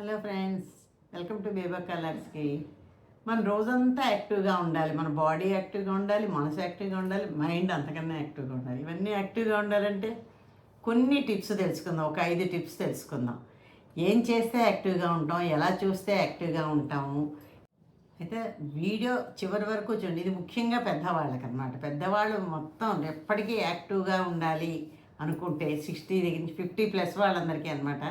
Hello friends welcome to బేబా కలర్స్కి. మన రోజంతా యాక్టివ్గా ఉండాలి. మన బాడీ యాక్టివ్గా ఉండాలి మనసు యాక్టివ్గా ఉండాలి మైండ్ అంతకన్నా యాక్టివ్గా ఉండాలి. ఇవన్నీ యాక్టివ్గా ఉండాలంటే కొన్ని టిప్స్ తెలుసుకుందాం. ఒక ఐదు టిప్స్ తెలుసుకుందాం. ఏం చేస్తే యాక్టివ్గా ఉంటాం ఎలా చూస్తే యాక్టివ్గా ఉంటాము? అయితే వీడియో చివరి వరకు చూడండి. ఇది ముఖ్యంగా పెద్దవాళ్ళకి అనమాట పెద్దవాళ్ళు మొత్తం ఎప్పటికీ యాక్టివ్గా ఉండాలి అనుకుంటే సిక్స్టీ దగ్గర నుంచి ఫిఫ్టీ ప్లస్ వాళ్ళందరికీ అనమాట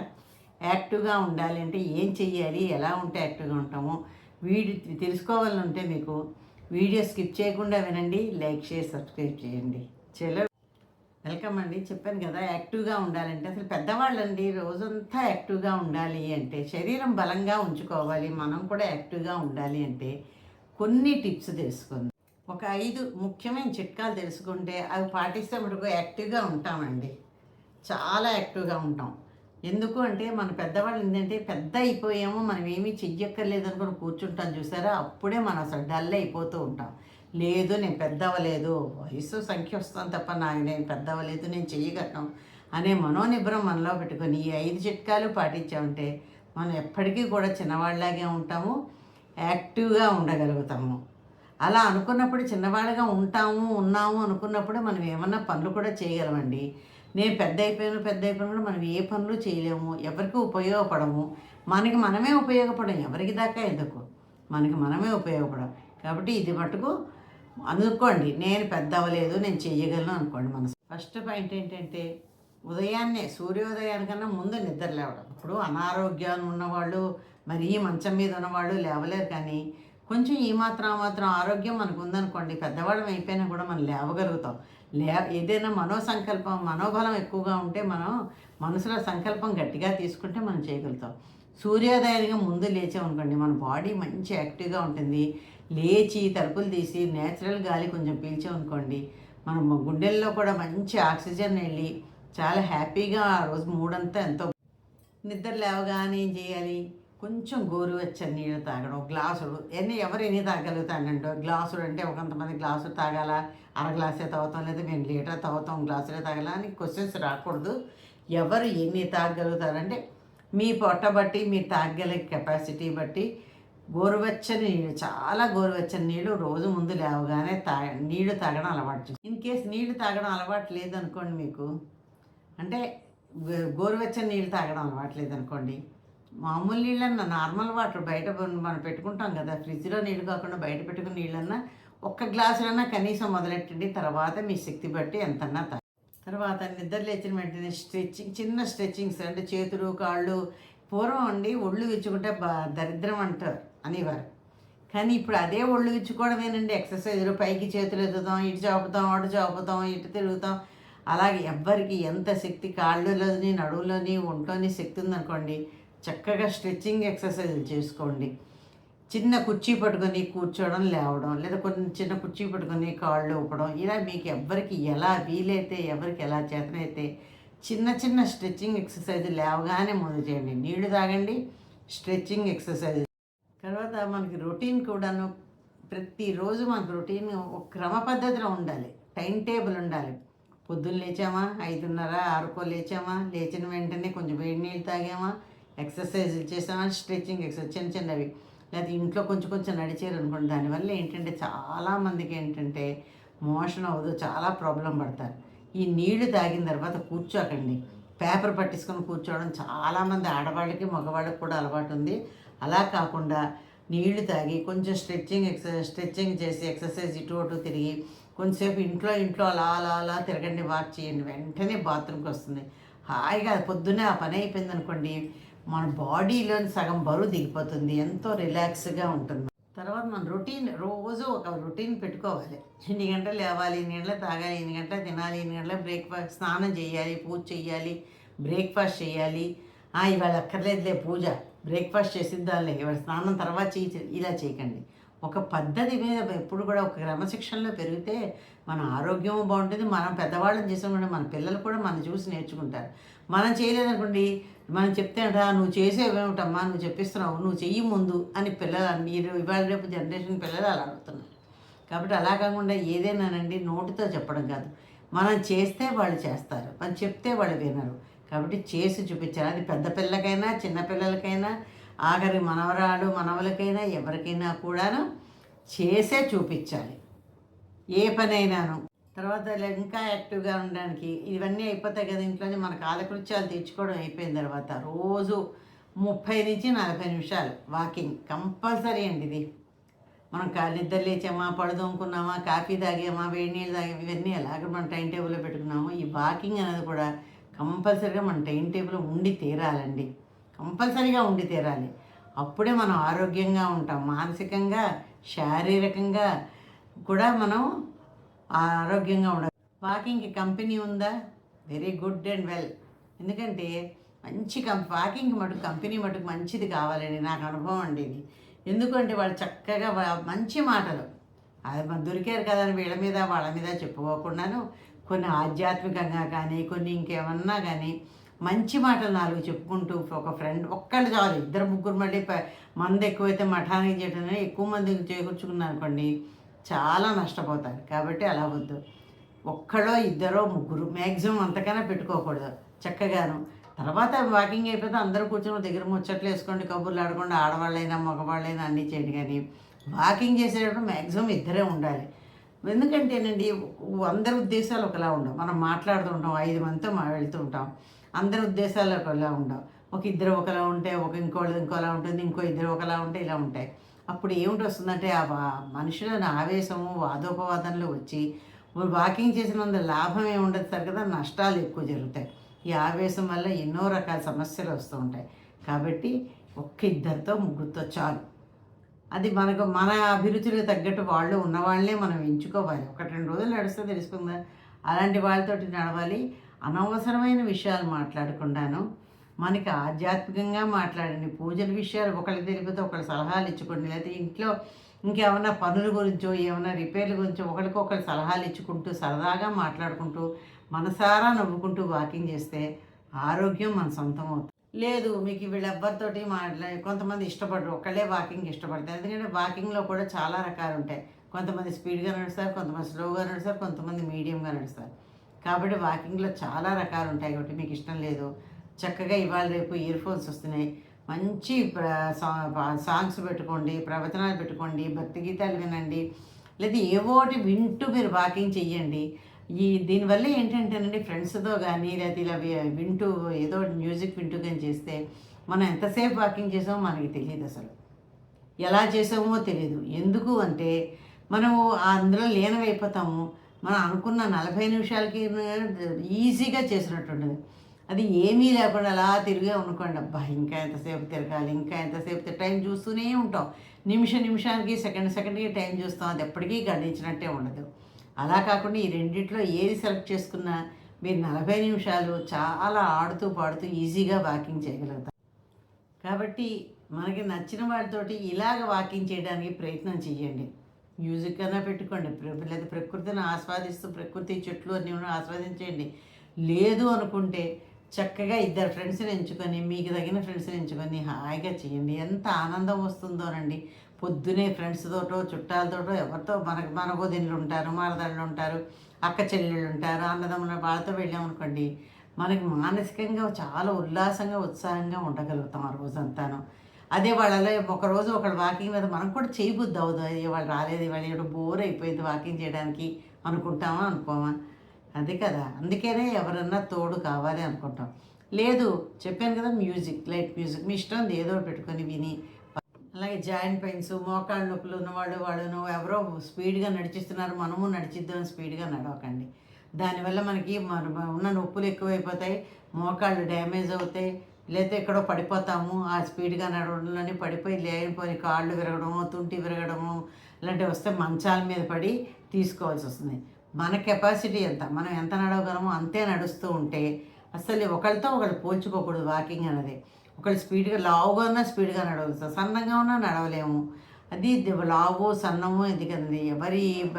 యాక్టివ్గా ఉండాలి అంటే ఏం చెయ్యాలి? ఎలా ఉంటే యాక్టివ్గా ఉంటామో? వీడి తెలుసుకోవాలని ఉంటే మీకు వీడియో స్కిప్ చేయకుండా వినండి లైక్ చేసి సబ్స్క్రైబ్ చేయండి. చలో వెల్కమ్ అండి. చెప్పాను కదా యాక్టివ్గా ఉండాలంటే అసలు పెద్దవాళ్ళండి రోజంతా యాక్టివ్గా ఉండాలి అంటే శరీరం బలంగా ఉంచుకోవాలి మనం కూడా యాక్టివ్గా ఉండాలి అంటే కొన్ని టిప్స్ తెలుసుకుందాం. ఒక ఐదు ముఖ్యమైన చిట్కాలు తెలుసుకుంటే అవి పాటిస్తే మనకు యాక్టివ్గా ఉంటామండి. చాలా యాక్టివ్గా ఉంటాం. ఎందుకు అంటే మన పెద్దవాళ్ళు ఏంటంటే పెద్ద అయిపోయామో మనం ఏమీ చెయ్యక్కర్లేదు అనుకుని కూర్చుంటాం చూసారా? అప్పుడే మనం అసలు డల్ అయిపోతూ ఉంటాం. లేదు నేను పెద్ద అవ్వలేదు. వయసు సంఖ్య వస్తాను తప్ప నాకు నేను పెద్దవలేదు నేను చెయ్యగలను అనే మనోనిబ్రం మనలో పెట్టుకొని ఈ ఐదు చిట్కాలు పాటించామంటే మనం ఎప్పటికీ కూడా చిన్నవాళ్ళలాగే ఉంటాము యాక్టివ్గా ఉండగలుగుతాము. అలా అనుకున్నప్పుడు చిన్నవాళ్ళగా ఉంటాము ఉన్నాము అనుకున్నప్పుడు మనం ఏమన్నా పనులు కూడా చేయగలమండి. నేను పెద్ద అయిపోయిన పెద్ద అయిపోయాను కూడా మనం ఏ పనులు చేయలేము ఎవరికి ఉపయోగపడము. మనకి మనమే ఉపయోగపడం ఎవరికి దాకా ఎందుకు? మనకి మనమే ఉపయోగపడం. కాబట్టి ఇది మటుకు అనుకోండి నేను పెద్ద అవ్వలేదు నేను చేయగలను అనుకోండి మనసు. ఫస్ట్ పాయింట్ ఏంటంటే ఉదయాన్నే సూర్యోదయానికన్నా ముందు నిద్ర లేవడం. ఇప్పుడు అనారోగ్యాలు ఉన్నవాళ్ళు మరి ఈ మంచం మీద ఉన్నవాళ్ళు లేవలేరు కానీ కొంచెం ఈ మాత్రం మాత్రం ఆరోగ్యం మనకు ఉందనుకోండి పెద్దవాళ్ళం అయిపోయినా కూడా మనం లేవగలుగుతాం. లే ఏదైనా మనోసంకల్పం మనోబలం ఎక్కువగా ఉంటే మనం మనసులో సంకల్పం గట్టిగా తీసుకుంటే మనం చేయగలుగుతాం. సూర్యోదయానికి ముందు లేచామనుకోండి మన బాడీ మంచి యాక్టివ్గా ఉంటుంది. లేచి తలుపులు తీసి నేచురల్ గాలి కొంచెం పీల్చామనుకోండి మన గుండెల్లో కూడా మంచి ఆక్సిజన్ వెళ్ళి చాలా హ్యాపీగా ఆ రోజు మూడంతా ఎంతో నిద్ర లేవగానే ఏం చేయాలి? కొంచెం గోరువెచ్చని నీళ్ళు తాగడం గ్లాసులు ఎన్ని ఎవరు ఎన్ని తాగలుగుతానంటో గ్లాసుడు అంటే కొంతమంది గ్లాసులు తాగాల అర గ్లాసే తాగుతాం లేదా మేము లీటర్ తాగుతాం గ్లాసులే తాగాల అని క్వశ్చన్స్ రాకూడదు. ఎవరు ఎన్ని తాగలుగుతారంటే మీ పొట్ట బట్టి మీ తాగలే కెపాసిటీ బట్టి గోరువెచ్చని నీళ్ళు చాలా గోరువెచ్చని నీళ్ళు రోజు ముందు లేవగానే తా నీళ్ళు తాగడం అలవాటు ఇన్ కేస్ నీళ్ళు తాగడం అలవాటు లేదనుకోండి మీకు అంటే గో- గోరువెచ్చని నీళ్ళు తాగడం అలవాటు లేదనుకోండి మామూలు నీళ్ళన్నా నార్మల్ వాటర్ బయట మనం పెట్టుకుంటాం కదా ఫ్రిడ్జ్లో నీళ్ళు కాకుండా బయట పెట్టుకున్న నీళ్ళన్నా ఒక్క గ్లాసులన్నా కనీసం మొదలెట్టండి తర్వాత మీ శక్తి బట్టి ఎంతన్నా తా తర్వాత నిద్ర లేచిన వెంటనే స్ట్రెచ్చింగ్ చిన్న స్ట్రెచ్చింగ్స్ అంటే చేతులు కాళ్ళు పూర్వం అండి ఒళ్ళు విచ్చుకుంటే బా దరిద్రం అంటారు అనేవారు కానీ ఇప్పుడు అదే ఒళ్ళు విచ్చుకోవడమేనండి ఎక్సర్సైజ్లు పైకి చేతులు ఎత్తుతాం ఇటు చాపుతాం అటు చాపుతాం ఇటు తిరుగుతాం. అలాగే ఎవ్వరికి ఎంత శక్తి కాళ్ళలోని నడువులోని ఒంట్లోని శక్తి ఉందనుకోండి చక్కగా స్ట్రెచ్చింగ్ ఎక్సర్సైజులు చేసుకోండి. చిన్న కుర్చీ పట్టుకొని కూర్చోవడం లేవడం లేదా కొన్ని చిన్న కుర్చీ పట్టుకొని కాళ్ళు ఊపడం ఇలా మీకు ఎవ్వరికి ఎలా వీలైతే ఎవరికి ఎలా చేతనైతే చిన్న చిన్న స్ట్రెచ్చింగ్ ఎక్సర్సైజ్ లేవగానే మొదలు చేయండి. నీళ్ళు తాగండి స్ట్రెచ్చింగ్ ఎక్సర్సైజ్. తర్వాత మనకి రొటీన్ కూడాను ప్రతిరోజు మనకు రొటీన్ ఒక క్రమ పద్ధతిలో ఉండాలి. టైం టేబుల్ ఉండాలి. పొద్దున్న లేచామా? ఐదున్నర ఆరుకో లేచామా? లేచిన వెంటనే కొంచెం వేడి నీళ్ళు తాగామా? ఎక్సర్సైజ్ చేసామా స్ట్రెచ్చింగ్ ఎక్సర్సైజ్ చిన్న చిన్నవి. లేకపోతే ఇంట్లో కొంచెం కొంచెం నడిచారు అనుకోండి దానివల్ల ఏంటంటే చాలామందికి ఏంటంటే మోషన్ అవ్వదు చాలా ప్రాబ్లం పడతారు. ఈ నీళ్ళు తాగిన తర్వాత కూర్చోకండి. పేపర్ పట్టించుకొని కూర్చోవడం చాలామంది ఆడవాళ్ళకి మగవాళ్ళకి కూడా అలవాటు ఉంది. అలా కాకుండా నీళ్ళు తాగి కొంచెం స్ట్రెచ్చింగ్ ఎక్సర్ స్ట్రెచ్చింగ్ చేసి ఎక్సర్సైజ్ ఇటు అటు తిరిగి కొంచెంసేపు ఇంట్లో ఇంట్లో అలా అలా అలా తిరగండి వాక్ చేయండి. వెంటనే బాత్రూమ్కి వస్తుంది. హాయిగా పొద్దున్నే ఆ పని అయిపోయింది అనుకోండి మన బాడీలోని సగం బరువు దిగిపోతుంది. ఎంతో రిలాక్స్గా ఉంటుంది. తర్వాత మన రొటీన్ రోజు ఒక రొటీన్ పెట్టుకోవాలి. ఎన్ని గంటలు లేవాలి ఎన్ని గంటలు తాగాలి ఎన్ని గంటలు తినాలి ఎన్ని గంటలు బ్రేక్ఫాస్ట్ స్నానం చేయాలి పూజ చేయాలి బ్రేక్ఫాస్ట్ చేయాలి. ఆ, ఇవాళ అక్కర్లేదులే పూజ. బ్రేక్ఫాస్ట్ చేసిద్దాంలే ఇవాళ స్నానం తర్వాత చేయి ఇలా చేయకండి. ఒక పద్ధతి మీద ఎప్పుడు కూడా ఒక క్రమశిక్షణలో పెరిగితే మన ఆరోగ్యం బాగుంటుంది. మనం పెద్దవాళ్ళని చేసామంటే మన పిల్లలు కూడా మనం చూసి నేర్చుకుంటారు. మనం చేయలేదనుకోండి మనం చెప్తే నువ్వు చేసేవేమిటమ్మా నువ్వు చెప్పిస్తున్నావు. నువ్వు చెయ్యి ముందు అని పిల్లలు మీరు ఇవాళ రేపు జనరేషన్ పిల్లలు అలా అడుగుతున్నారు. కాబట్టి అలా కాకుండా ఏదైనానండి? నోటితో చెప్పడం కాదు. మనం చేస్తే వాళ్ళు చేస్తారు. మనం చెప్తే వాళ్ళు వినరు. కాబట్టి చేసి చూపించాలి. అది పెద్ద పిల్లకైనా చిన్నపిల్లలకైనా ఆఖరి మనవరాలు మనవలకైనా ఎవరికైనా కూడాను చేసే చూపించాలి. ఏ పనైనాను? తర్వాత ఇంకా యాక్టివ్గా ఉండడానికి ఇవన్నీ అయిపోతాయి కదా ఇంట్లోనే మన కాలకృత్యాలు తీర్చుకోవడం అయిపోయిన తర్వాత రోజు ముప్పై నుంచి నలభై నిమిషాలు వాకింగ్ కంపల్సరీ అండి ఇది. మనం కా నిద్ర లేచామా పడుదోముకున్నామా కాఫీ తాగామా వేడి నీళ్ళు తాగామా ఇవన్నీ ఎలాగ మనం టైం టేబుల్లో పెట్టుకున్నామో ఈ వాకింగ్ అనేది కూడా కంపల్సరీగా మన టైం టేబుల్ ఉండి తీరాలండి. కంపల్సరీగా ఉండి తీరాలి. అప్పుడే మనం ఆరోగ్యంగా ఉంటాం. మానసికంగా శారీరకంగా కూడా మనం ఆరోగ్యంగా ఉండాలి వాకింగ్కి కంపెనీ ఉందా? Very good and well. ఎందుకంటే మంచి కం వాకింగ్ మటుకు కంపెనీ మటుకు మంచిది కావాలని నాకు అనుభవం అండి ఇది. ఎందుకంటే వాళ్ళు చక్కగా మంచి మాటలు. అది దొరికారు కదా అని వీళ్ళ మీద వాళ్ళ మీద చెప్పుకోకుండాను. కొన్ని ఆధ్యాత్మికంగా కానీ కొన్ని ఇంకేమన్నా కానీ మంచి మాటలు నాలుగు చెప్పుకుంటూ ఒక ఫ్రెండ్ ఒక్కళ్ళు చాలు. ఇద్దరు ముగ్గురు మళ్ళీ మంది ఎక్కువైతే మఠానికి చేయడం ఎక్కువ మంది చేకూర్చుకున్నారు అనుకోండి. చాలా నష్టపోతారు. కాబట్టి అలా వద్దు. ఒక్కడో ఇద్దరో ముగ్గురు మ్యాక్సిమం అంతకైనా పెట్టుకోకూడదు. చక్కగాను. తర్వాత వాకింగ్ అయిపోతే అందరూ కూర్చొని దగ్గర ముచ్చట్లు వేసుకోండి కబుర్లు ఆడకుండా ఆడవాళ్ళైనా మగవాళ్ళైనా అన్నీ చేయండి కానీ వాకింగ్ చేసేటప్పుడు మ్యాక్సిమం ఇద్దరే ఉండాలి. ఎందుకంటేనండి అందరి ఉద్దేశాలు ఒకలా ఉండవు. మనం మాట్లాడుతూ ఉంటాం ఐదు మందితో మా వెళ్తూ ఉంటాం. అందరి ఉద్దేశాలు ఒకలా ఉండవు. ఒక ఇద్దరు ఒకలా ఉంటే ఒక ఇంకోళ్ళు ఇంకోలా ఉంటుంది ఇంకో ఇద్దరు ఒకలా ఉంటే ఇలా ఉంటాయి. అప్పుడు ఏమిటి వస్తుందంటే ఆ మనుషులను ఆవేశము వాదోపవాదనలు వచ్చి వాకింగ్ చేసినంత లాభం ఏముండదు సార్ కదా నష్టాలు ఎక్కువ జరుగుతాయి. ఈ ఆవేశం వల్ల ఎన్నో రకాల సమస్యలు వస్తూ ఉంటాయి. కాబట్టి ఒక్క ఇద్దరితో ముగ్గురితో చాలు. అది మనకు మన అభిరుచులకు తగ్గట్టు వాళ్ళు ఉన్నవాళ్ళనే మనం ఎంచుకోవాలి. ఒకటి రెండు రోజులు నడిస్తే తెలుసుకుందా అలాంటి వాళ్ళతోటి నడవాలి. అనవసరమైన విషయాలు మాట్లాడకుండాను మనకి ఆధ్యాత్మికంగా మాట్లాడండి. పూజల విషయాలు ఒకళ్ళు తెలిపితే ఒకళ్ళు సలహాలు ఇచ్చుకోండి. లేకపోతే ఇంట్లో ఇంకేమైనా పనుల గురించో ఏమైనా రిపేర్ల గురించో ఒకరికొకరు సలహాలు ఇచ్చుకుంటూ సరదాగా మాట్లాడుకుంటూ మనసారా నవ్వుకుంటూ వాకింగ్ చేస్తే ఆరోగ్యం మన సొంతం అవుతుంది. లేదు మీకు వీళ్ళెవ్వరితోటి మాట్లా కొంతమంది ఇష్టపడరు. ఒకళ్ళే వాకింగ్ ఇష్టపడతారు. ఎందుకంటే వాకింగ్లో కూడా చాలా రకాలు ఉంటాయి. కొంతమంది స్పీడ్గా నడుస్తారు కొంతమంది స్లోగా నడుస్తారు కొంతమంది మీడియంగా నడుస్తారు. కాబట్టి వాకింగ్లో చాలా రకాలు ఉంటాయి. కాబట్టి మీకు ఇష్టం లేదు. చక్కగా ఇవాళ రేపు ఇయర్ ఫోన్స్ వస్తున్నాయి. మంచి సాంగ్స్ పెట్టుకోండి ప్రవచనాలు పెట్టుకోండి భక్తి గీతాలు వినండి. లేదా ఏవోటి వింటూ మీరు వాకింగ్ చెయ్యండి. ఈ దీనివల్ల ఏంటంటేనండి ఫ్రెండ్స్తో కానీ లేదా ఇలా వింటూ ఏదో ఒకటి మ్యూజిక్ వింటూ కానీ చేస్తే మనం ఎంతసేపు వాకింగ్ చేసామో మనకి తెలియదు అసలు. ఎలా చేసామో తెలియదు ఎందుకు అంటే మనము అందులో లీనమైపోతాము. మనం అనుకున్న నలభై నిమిషాలకి ఈజీగా చేసినట్టుండదు. అది ఏమీ లేకుండా అలా తిరిగే అనుకోండి అబ్బా ఇంకా ఎంతసేపు తిరగాలి ఇంకా ఎంతసేపు టైం చూస్తూనే ఉంటాం. నిమిష నిమిషానికి సెకండ్ సెకండ్కి టైం చూస్తాం. అది ఎప్పటికీ గణించినట్టే ఉండదు. అలా కాకుండా ఈ రెండిట్లో ఏది సెలెక్ట్ చేసుకున్నా మీరు నలభై నిమిషాలు చాలా ఆడుతూ పాడుతూ ఈజీగా వాకింగ్ చేయగలుగుతారు. కాబట్టి మనకి నచ్చిన వాటితోటి ఇలాగ వాకింగ్ చేయడానికి ప్రయత్నం చేయండి మ్యూజిక్ అన్నా పెట్టుకోండి. ప్ర- లేదా ప్రకృతిని ఆస్వాదిస్తూ ప్రకృతి చెట్లు అన్నీ ఆస్వాదించేయండి. ఆస్వాదించండి లేదు అనుకుంటే చక్కగా ఇద్దరు ఫ్రెండ్స్ని ఎంచుకొని మీకు తగిన ఫ్రెండ్స్ని ఎంచుకొని హాయిగా చేయండి. ఎంత ఆనందం వస్తుందోనండి పొద్దునే ఫ్రెండ్స్తోటో చుట్టాలతోటో ఎవరితో మనకు మన ఉంటారు మరదళ్ళు ఉంటారు అక్క చెల్లెళ్ళు ఉంటారు అన్నదమ్ముల వాళ్ళతో వెళ్ళామనుకోండి మనకి మానసికంగా చాలా ఉల్లాసంగా ఉత్సాహంగా ఉండగలుగుతాం ఆ రోజంతాను. అదే వాళ్ళలో ఒక ఒకళ్ళు వాకింగ్ మీద మనం కూడా చేయబుద్ది అవుతుంది. వాళ్ళు రాలేదు వాళ్ళు ఏదో బోర్ అయిపోయింది వాకింగ్ చేయడానికి అనుకుంటామా అనుకోమా? అదే కదా. అందుకనే ఎవరన్నా తోడు కావాలి అనుకుంటాం. లేదు చెప్పాను కదా మ్యూజిక్ లైట్ మ్యూజిక్. మీ ఇష్టం ఏదో పెట్టుకొని విని. అలాగే జాయింట్ పెయిన్స్ మోకాళ్ళ నొప్పులు ఉన్నవాళ్ళు వాళ్ళను ఎవరో స్పీడ్గా నడిచిస్తున్నారు మనము నడిచిద్దాం స్పీడ్గా నడవకండి. దానివల్ల మనకి మన మన ఉన్న నొప్పులు ఎక్కువైపోతాయి మోకాళ్ళు డ్యామేజ్ అవుతాయి లేకపోతే ఎక్కడో పడిపోతాము ఆ స్పీడ్గా నడవడంలోనే పడిపోయి లేనిపోయి కాళ్ళు విరగడము తుంటి విరగడము ఇలాంటివి వస్తే మంచాల మీద పడి తీసుకోవాల్సి వస్తుంది. మన కెపాసిటీ ఎంత? మనం ఎంత నడవగలమో అంతే నడుస్తూ ఉంటే అసలు ఒకరితో ఒకళ్ళు పోల్చుకోకూడదు వాకింగ్ అనేది ఒకళ్ళు స్పీడ్గా లావుగా ఉన్నా స్పీడ్గా నడవగలుగుతాం సన్నంగా ఉన్నా నడవలేము. అది లావు సన్నము ఇది ఎవరి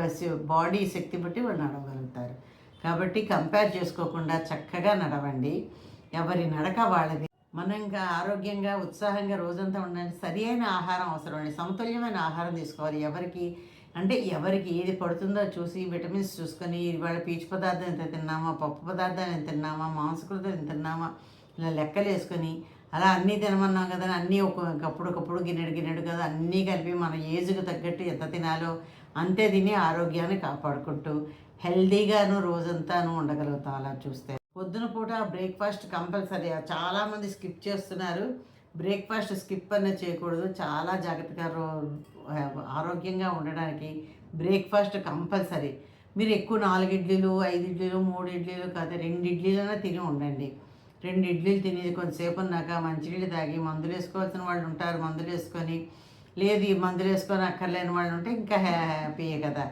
బాడీ శక్తి బట్టి వాళ్ళు నడవగలుగుతారు. కాబట్టి కంపేర్ చేసుకోకుండా చక్కగా నడవండి. ఎవరి నడక వాళ్ళది. మనం ఇంకా ఆరోగ్యంగా ఉత్సాహంగా రోజంతా ఉండాలి. సరి అయిన ఆహారం అవసరం అండి. సమతుల్యమైన ఆహారం తీసుకోవాలి. ఎవరికి అంటే ఎవరికి ఏది పడుతుందో చూసి విటమిన్స్ చూసుకొని ఇవాళ పీచు పదార్థం ఎంత తిన్నామా పప్పు పదార్థాలు ఎంత తిన్నామా మాంసకృతం ఎంత తిన్నామా ఇలా లెక్కలు వేసుకొని అలా అన్నీ తినమన్నాం కదా అన్నీ ఒకప్పుడుకప్పుడు గిన్నెడు గిన్నెడు కదా అన్నీ కలిపి మన ఏజ్కి తగ్గట్టు ఎంత తినాలో అంతే తిని ఆరోగ్యాన్ని కాపాడుకుంటూ హెల్దీగాను రోజంతాను ఉండగలుగుతాం అలా చూస్తే. పొద్దున పూట బ్రేక్ఫాస్ట్ కంపల్సరీ. చాలామంది స్కిప్ చేస్తున్నారు. బ్రేక్ఫాస్ట్ స్కిప్ అనే చేయకూడదు. చాలా జాగ్రత్తగా రో- ఆరోగ్యంగా ఉండడానికి బ్రేక్ఫాస్ట్ కంపల్సరీ. మీరు ఎక్కువ నాలుగు ఇడ్లీలు ఐదు ఇడ్లీలు మూడు ఇడ్లీలు కాదు రెండు ఇడ్లీలైనా తిని ఉండండి. రెండు ఇడ్లీలు తిని కొంతసేపు ఉన్నాక మంచినీళ్ళు తాగి మందులు వేసుకోవాల్సిన వాళ్ళు ఉంటారు మందులు వేసుకొని. లేదు ఈ మందులు వేసుకొని అక్కర్లేని వాళ్ళు ఉంటే ఇంకా హ్యాపీయే కదా.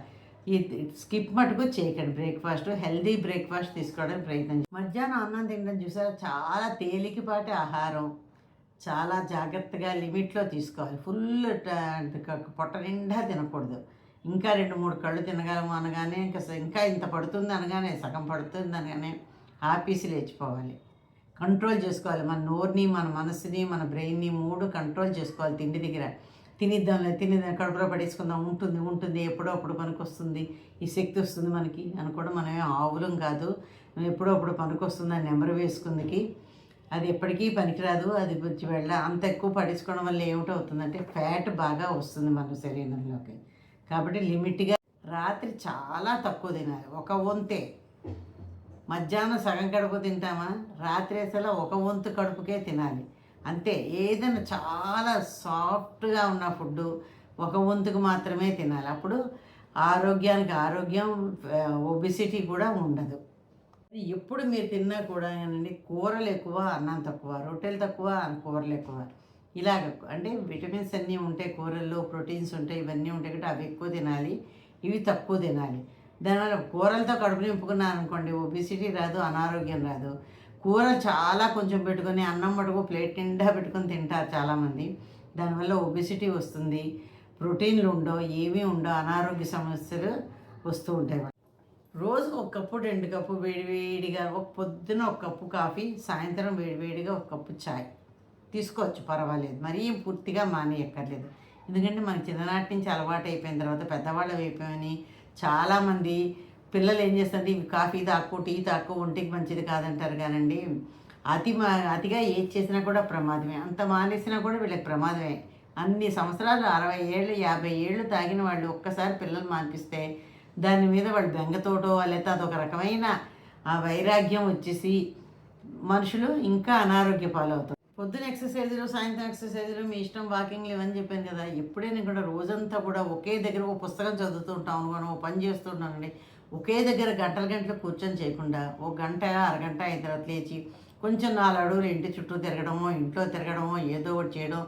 ఈ స్కిప్ మటుకు చేయకండి. బ్రేక్ఫాస్ట్ హెల్దీ బ్రేక్ఫాస్ట్ తీసుకోవడానికి ప్రయత్నం మధ్యాహ్నం అన్నం తినడం చూసారా? చాలా తేలికపాటి ఆహారం. చాలా జాగ్రత్తగా లిమిట్లో తీసుకోవాలి. ఫుల్ పొట్ట నిండా తినకూడదు. ఇంకా రెండు మూడు కళ్ళు తినగలము అనగానే ఇంకా ఇంకా ఇంత పడుతుంది అనగానే సగం పడుతుంది అనగానే ఆపీసి లేచిపోవాలి. కంట్రోల్ చేసుకోవాలి. మన నోరుని మన మనసుని మన బ్రెయిన్ని మూడు కంట్రోల్ చేసుకోవాలి. తిండి దగ్గర. తినిద్దాంలే తినిద్దాం కడుపులో పడేసుకుందాం. ఉంటుంది ఉంటుంది. ఎప్పుడో అప్పుడు పనికి వస్తుంది ఈ శక్తి వస్తుంది మనకి అని కూడా మనమే ఆవులం కాదు. ఎప్పుడో అప్పుడు పనికి వస్తుంది అని నెంబర్ వేసుకుందికి అది ఎప్పటికీ పనికిరాదు. అది వచ్చి వెళ్ళ అంత ఎక్కువ పడేసుకోవడం వల్ల ఏమిటవుతుందంటే ఫ్యాట్ బాగా వస్తుంది మన శరీరంలోకి. కాబట్టి లిమిట్గా రాత్రి చాలా తక్కువ తినాలి. ఒక వంతే. మధ్యాహ్నం సగం కడుపు తింటామా? రాత్రి అసలు ఒక వంతు కడుపుకే తినాలి. అంతే. ఏదైనా చాలా సాఫ్ట్గా ఉన్న ఫుడ్ ఒక వంతుకు మాత్రమే తినాలి. అప్పుడు ఆరోగ్యానికి ఆరోగ్యం ఒబిసిటీ కూడా ఉండదు. ఎప్పుడు మీరు తిన్నా కూడా ఏనండి కూరలు ఎక్కువ అన్నం తక్కువ రొట్టెలు తక్కువ కూరలు ఎక్కువ. ఇలాగ అంటే విటమిన్స్ అన్నీ ఉంటాయి కూరల్లో ప్రోటీన్స్ ఉంటాయి ఇవన్నీ ఉంటాయి కాబట్టి అవి ఎక్కువ తినాలి ఇవి తక్కువ తినాలి. దానివల్ల కూరలతో కడుపు నింపుకున్నాను అనుకోండి ఒబిసిటీ రాదు అనారోగ్యం రాదు. కూర చాలా కొంచెం పెట్టుకొని అన్నం మటుకు ప్లేట్ నిండా పెట్టుకొని తింటారు చాలామంది. దానివల్ల ఒబిసిటీ వస్తుంది ప్రోటీన్లు ఉండవు ఏమీ ఉండవు అనారోగ్య సమస్యలు వస్తూ ఉంటాయి. రోజు ఒక కప్పు రెండు కప్పు వేడివేడిగా ఒక పొద్దున ఒక కప్పు కాఫీ సాయంత్రం వేడివేడిగా ఒక కప్పు చాయ్. తీసుకోవచ్చు పర్వాలేదు. మరీ పూర్తిగా మానేయక్కర్లేదు. ఎందుకంటే మనకి చిన్ననాటి నుంచి అలవాటు అయిపోయిన తర్వాత పెద్దవాళ్ళు అయిపోయామని చాలామంది పిల్లలు ఏం చేస్తారంటే ఇవి కాఫీ తాకు టీ తాకు ఒంటికి మంచిది కాదంటారు కానండి. అతి మా అతిగా ఏది చేసినా కూడా ప్రమాదమే. అంత మానేసినా కూడా వీళ్ళకి ప్రమాదమే. అన్ని సంవత్సరాలు అరవై ఏళ్ళు యాభై ఏళ్ళు తాగిన వాళ్ళు ఒక్కసారి పిల్లలు మానిపిస్తే దాని మీద వాళ్ళు బెంగతోటో లేకపోతే అదొక రకమైన ఆ వైరాగ్యం వచ్చేసి మనుషులు ఇంకా అనారోగ్య పాలవుతారు. పొద్దున ఎక్సర్సైజులు సాయంత్రం ఎక్సర్సైజులు మీ ఇష్టం వాకింగ్లు ఇవన్నీ చెప్పాను కదా ఎప్పుడైనా కూడా రోజంతా కూడా ఒకే దగ్గర ఒక పుస్తకం చదువుతూ ఉంటాం అనుకోండి ఓ పని చేస్తుంటానండి ఒకే దగ్గర గంటల గంటలు కూర్చొని చేయకుండా ఒక గంట అరగంట అయిన తర్వాత లేచి కొంచెం నాలుగు అడుగులు ఇంటి చుట్టూ తిరగడమో ఇంట్లో తిరగడమో ఏదో ఒకటి చేయడం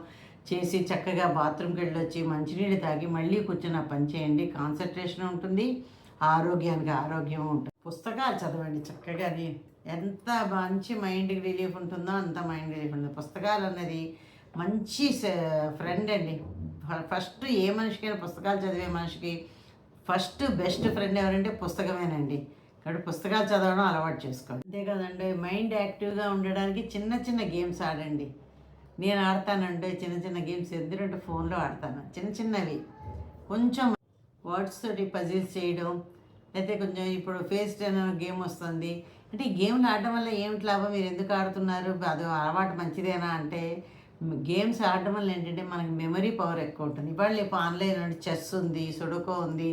చేసి చక్కగా బాత్రూమ్కి వెళ్ళి వచ్చి మంచినీళ్ళు తాగి మళ్ళీ కూర్చొని ఆ పని చేయండి. కాన్సన్ట్రేషన్ ఉంటుంది ఆరోగ్యానికి ఆరోగ్యం ఉంటుంది. పుస్తకాలు చదవండి చక్కగాని ఎంత మంచి మైండ్కి రిలీఫ్ ఉంటుందో అంత మైండ్ రిలీఫ్ ఉంటుంది. పుస్తకాలు అన్నది మంచి ఫ్రెండ్ అండి. ఫ- ఫస్ట్ ఏ మనిషికైనా పుస్తకాలు చదివే మనిషికి ఫస్ట్ బెస్ట్ ఫ్రెండ్ ఎవరంటే పుస్తకమేనండి. కాబట్టి పుస్తకాలు చదవడం అలవాటు చేసుకోండి. అంతే కదండి మైండ్ యాక్టివ్గా ఉండడానికి చిన్న చిన్న గేమ్స్ ఆడండి. నేను ఆడతానంటే చిన్న చిన్న గేమ్స్ ఎందుకంటే ఫోన్లో ఆడతాను. చిన్న చిన్నవి. కొంచెం వర్డ్స్ తోటి పజిల్స్ చేయడం లేకపోతే కొంచెం ఇప్పుడు ఫేస్ టెన్ గేమ్ వస్తుంది. అంటే ఈ గేమ్లు ఆడడం వల్ల ఏమిటి లాభం? మీరు ఎందుకు ఆడుతున్నారు? అది అలవాటు మంచిదేనా అంటే గేమ్స్ ఆడడం వల్ల ఏంటంటే మనకి మెమరీ పవర్ ఎక్కువ ఉంటుంది. ఇవాళ ఇప్పుడు ఆన్లైన్ చెస్ ఉంది సుడోకో ఉంది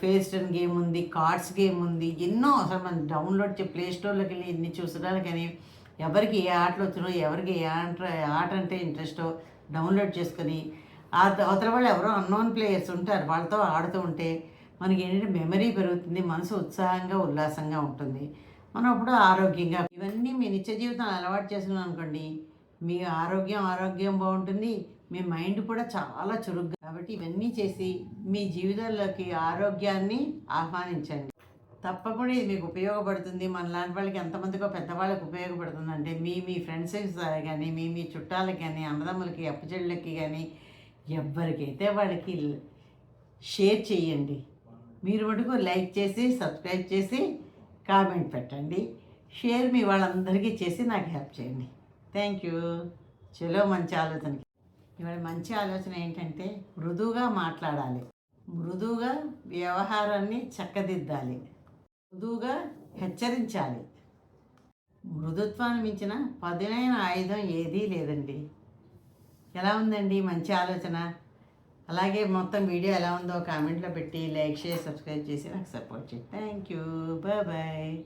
ఫేస్ టెన్ గేమ్ ఉంది కార్డ్స్ గేమ్ ఉంది ఎన్నో అసలు మనం డౌన్లోడ్ చే ప్లే స్టోర్లోకి వెళ్ళి ఎన్ని చూసడానికి కానీ ఎవరికి ఏ ఆటలు వచ్చినో ఎవరికి ఏ ఆట ఆట అంటే ఇంట్రెస్టో డౌన్లోడ్ చేసుకొని ఆ అవతల వాళ్ళు ఎవరో అన్నోన్ ప్లేయర్స్ ఉంటారు వాళ్ళతో ఆడుతూ ఉంటే మనకి ఏంటంటే మెమరీ పెరుగుతుంది మనసు ఉత్సాహంగా ఉల్లాసంగా ఉంటుంది. మనం అప్పుడు ఆరోగ్యంగా ఇవన్నీ మీ నిత్య జీవితం అలవాటు చేసుకున్నాం అనుకోండి మీ ఆరోగ్యం ఆరోగ్యం బాగుంటుంది మీ మైండ్ కూడా చాలా చురుగ్గా. కాబట్టి ఇవన్నీ చేసి మీ జీవితాల్లోకి ఆరోగ్యాన్ని ఆహ్వానించండి. తప్పకుండా ఇది మీకు ఉపయోగపడుతుంది. మన లాంటి వాళ్ళకి ఎంతమందికో పెద్దవాళ్ళకి ఉపయోగపడుతుంది అంటే మీ మీ ఫ్రెండ్స్ కానీ మీ మీ చుట్టాలకి కానీ అన్నదమ్ములకి అప్పచెళ్ళకి కానీ ఎవరికైతే వాళ్ళకి షేర్ చేయండి. మీరు మటుకు లైక్ చేసి సబ్స్క్రైబ్ చేసి కామెంట్ పెట్టండి. షేర్ మీ వాళ్ళందరికీ చేసి నాకు హెల్ప్ చేయండి. Thank you. చలో మంచి ఆలోచనకి. ఇవాళ మంచి ఆలోచన ఏంటంటే మృదువుగా మాట్లాడాలి. మృదువుగా వ్యవహారాన్ని చక్కదిద్దాలి. మృదువుగా హెచ్చరించాలి. మృదుత్వాన్ని మించిన పదునైన ఆయుధం ఏదీ లేదండి. ఎలా ఉందండి? మంచి ఆలోచన. అలాగే మొత్తం వీడియో ఎలా ఉందో కామెంట్లో పెట్టి లైక్ షేర్ సబ్స్క్రైబ్ చేసి నాకు సపోర్ట్ చేయండి. Thank you. Bye bye.